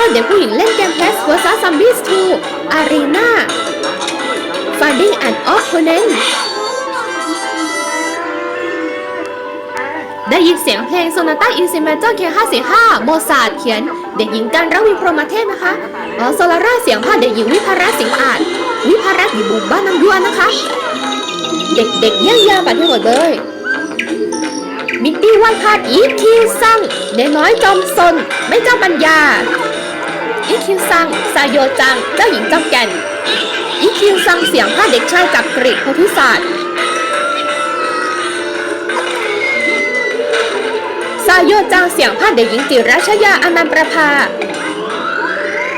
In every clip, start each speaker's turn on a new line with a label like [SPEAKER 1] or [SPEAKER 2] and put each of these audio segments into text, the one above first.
[SPEAKER 1] รอดเด็กผู้หญิงเล่นเกม Plants vs Zombies 2 Arena Finding an Opponent ได้ยินเสียงเพลง Sonata in C major K 545โมซาร์ทเขียน เด็กหญิงกันรวีพรหมเทพนะคะอ๋อโซลาร่าเสียงภาคเด็กหญิงวิภาระสิงอาจ วิภาระอยู่บุกบ้านน้ำยวนนะคะ เด็กๆเยี่ยงยามกันทั้งหมดเลยมิตตี้วาดภาพอีคิวซังเด็กน้อยจอมซน ไม่เจ้าปัญญา อีคิวซังซาโยจัง เจ้าหญิงจอมแก่น อีคิวซังเสียงภาคเด็กชายจับกรีกโพธิศาสตร์ซาโยจังเสียงภาคเด็กหญิงจิรัชยาอนันต์ประภา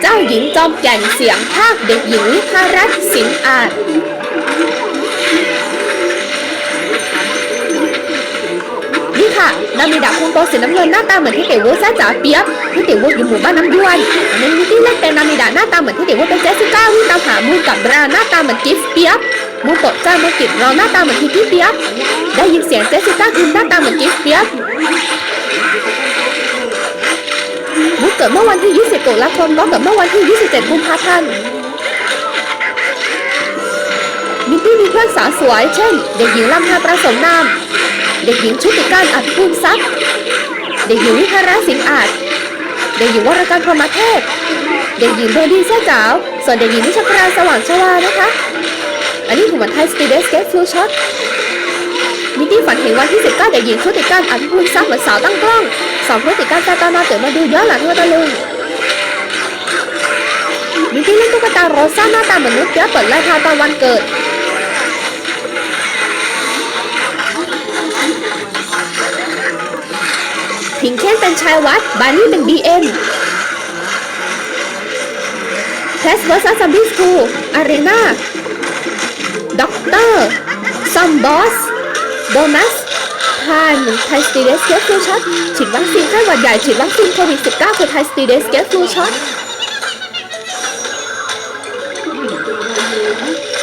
[SPEAKER 1] เจ้าหญิงจอมแก่นเสียงภาคเด็กหญิงวิภารัตสิงห์อาจ ค่ะนามิดาคุงโตสีน้ำเงินหน้าตาเหมือนที่เต๋อวูซ่าจ๋าเปียบที่เต๋อวูอยู่หมู่บ้านน้ำยวนในมิตี้เล่นเป็นนามิดาหน้าตาเหมือนที่เต๋อวูเป็นเจสสิก้าวิ่งตามหามูนกับราหน้าตาเหมือนกิฟเปียบมูโตะจ้ามากิดรอหน้าตาเหมือนทิกี้เปียบได้ยินเสียงเจสสิก้าคืนหน้าตาเหมือนกิฟเปียบมูเกิดเมื่อวันที่ 20 ตุลาคมล้อเกิดเมื่อวันที่ 27 กุมภาพันธ์ มิตี้มีเพื่อนสาวสวย เช่น เด็กหญิงลำพาประสมนาม เด็กหญิงชุติการอัดภูมิทรัพย์ เด็กหญิงวิภาระสิงอาจ เด็กหญิงวรการพรหมเทพ เด็กหญิงโดดีเซ่จ๋าว ส่วนเด็กหญิงนิชกราสว่างชวานะคะ อันนี้ถูกเหมือนไทยสปีดเดสเกตฟลูช็อตมิตี้ฝันเห็นวันที่19เด็กหญิงชุติการอัดภูมิทรัพย์เหมือนสาวตั้งกล้องสองพฤติการตาตามาเตื่นมาดูย้อนหลังเมื่อตะลุงมิตี้เล่นตุ๊กตาโรซ่าหน้าตาเหมือนนุ๊กเปียเปิดไล่พาตอนวันเกิด พิงเคนเป็นชายวัด บาร์นี่เป็น BM เทสเวอร์ซัสซัมบี้สคูลอารีนาด็อกเตอร์ซัมบอส โดนัสทานไทสตีเดสเกฟฟูช็อตฉีดวัคซีนไข้หวัดใหญ่ฉีดวัคซีนโควิด -19 คือไทสตีเดสเกฟฟูช็อต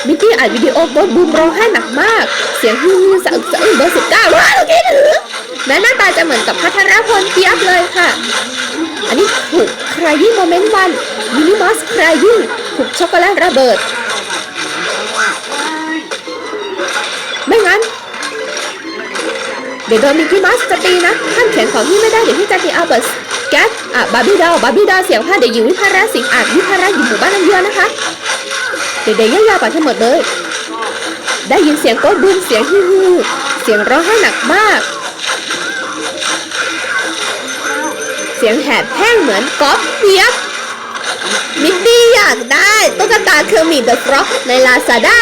[SPEAKER 1] มิกกี้อัดวิดีโอบนบูมร้องไห้หนักมาก เสียงฮือสะอึกสะอื้นเบอร์สิบเก้าว้า แม้หน้าตาจะเหมือนกับพัทรพลเปียบเลยค่ะ อันนี้ถูกใครยิ่งโมเมนต์วันมินิมอสใครยิ่งถูกช็อกโกแลตระเบิด ไม่งั้น เดี๋ยวโดนมิกกี้มัสจะตีนะห้ามเขียนของที่ไม่ได้เดี๋ยวพี่จะตีอัลเบิร์ตแก๊สอะบาร์บี้ดอลบาร์บี้ดอลเสียงผ้าเด็กหญิงวิภาระสิงอาจวิภาระอยู่หมู่บ้านน้ำเยือนะคะ เด็กๆยวยาวๆไปทั้งหมดเลย ได้ยินเสียงโต๊ะบูมเสียงฮือเสียงร้องไห้หนักมาก เสียงแหบแห้งเหมือนก๊อฟเปียบมิดดี้อยากได้ตุ๊กตาเคอร์มิดเดอะฟร็อกในลาซาด้า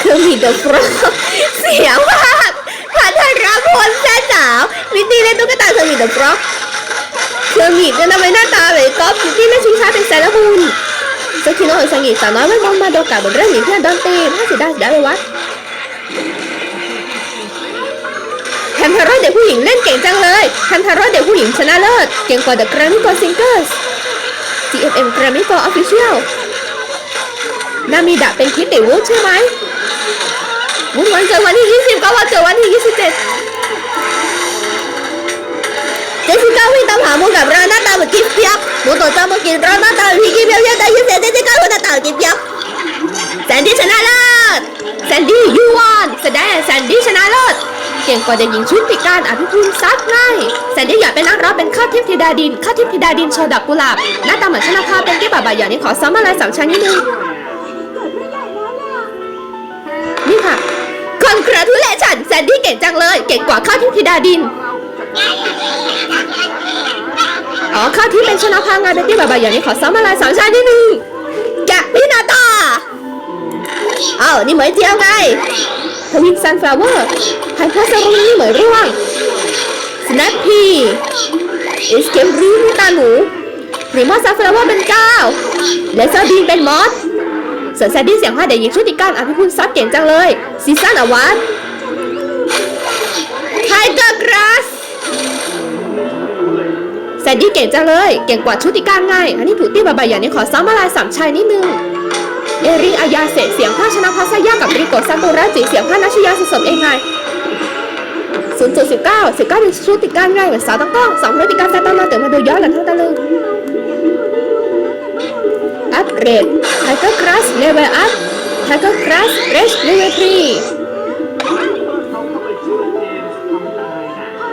[SPEAKER 1] เคอร์มิดเดอะฟร็อกเสียมากพัทรพลแซ่สาวมิดดี้เล่นตุ๊กตาเคอร์มิดเดอะฟร็อกเคอร์มิดจะทำไมหน้าตาแบบก๊อฟมิดดี้เล่นชิงช้าเป็นแซลบุนสกิโนสังกีสาวน้อยไม่มองมาโดกาบนเรื่องหนีเพื่อนโดนตีถ้าสิได้สิได้ไปวัด แฮมทาร่เด็กผู้หญิงเล่นเก่งจังเลยแฮมทาร่เด็กผู้หญิงชนะเลิศ เก่งกว่า The Grammy Go Singers GMM Grammy Go Official นามิดะเป็นคิดเดวูดใช่ไหมวุ้นวันเกิดวันที่ 20 ก็วันเกิดวันที่ 27 เจสสิก้าวิ่งตามหามูกับราหน้าตาเหมือนกิฟเปียบมูต่อจ้ามากินราหน้าตาเหมือนพี่กิฟเปียบยังได้ยินเสียงเจสสิก้าว่าหน้าตาเหมือนกิฟเปียบแซนดี้ชนะเลิศแซนดี้ยูวอนแสดงแซนดี้ชนะ ก่งกว่าเด็กหญิงชุดติการอภิภูมิซัดง่ายแซนดี้อยากเป็นนักร้องเป็นข้าวทิพย์ธิดาดินข้าวทิพย์ธิดาดินโชว์ดอกกุหลาบหน้าตาเหมือนชนะภาเป็นเก้บาบาอย่างนี้ขอซ้ำอะไรสามชั้นนิดนึงนี่ค่ะคนกราทุเลชันแซนดี้เก่งจังเลย เก่งกว่าข้าวทิพย์ธิดาดินอ๋อข้าวทิพย์เป็นชนะภาไงเป็นเก้บาบาอย่างนี้ขอซ้ำอะไรสามชั้นนิดนึงแกพี่นาตาเอ้านี่เหมยเจียวไง ทวินซันฟลาวเวอร์ไฮเพอร์เซอร์นี่เหมือนร่วงสแนปปี้เอสเกมรีนี่ตาหนูพรีมอสซันฟลาวเวอร์เป็นก้าวเลเซอร์บีนเป็นมอสส่วนแซดดี้เสียงว่าเด็กหญิงชุติการอภิพุนซัดเก่งจังเลยซีซั่นอวัตไทเกอร์กราสแซดดี้เก่งจังเลย เก่งกว่าชุติการไง อันนี้ถูกตี้บาบาอย่างนี้ขอซ้ำมาลายสามชายนิดนึง เอริอายาเสเสียงผ้าชนะพัสยากับริโกซากุระจิเสียงผ้านัชยาสสมเองไงศูนย์จุดสิบเก้าสิบเก้าเป็นชุดติดการงเหมือนสาวตั้งกล้องสองพฤติการแฟตอนมาเติมมาดูย้อนหลังทั้งตะลึงเรดไทเกอร์ครัสเลเวลอัพไทเกอร์ครัสเรชเลเวลทรี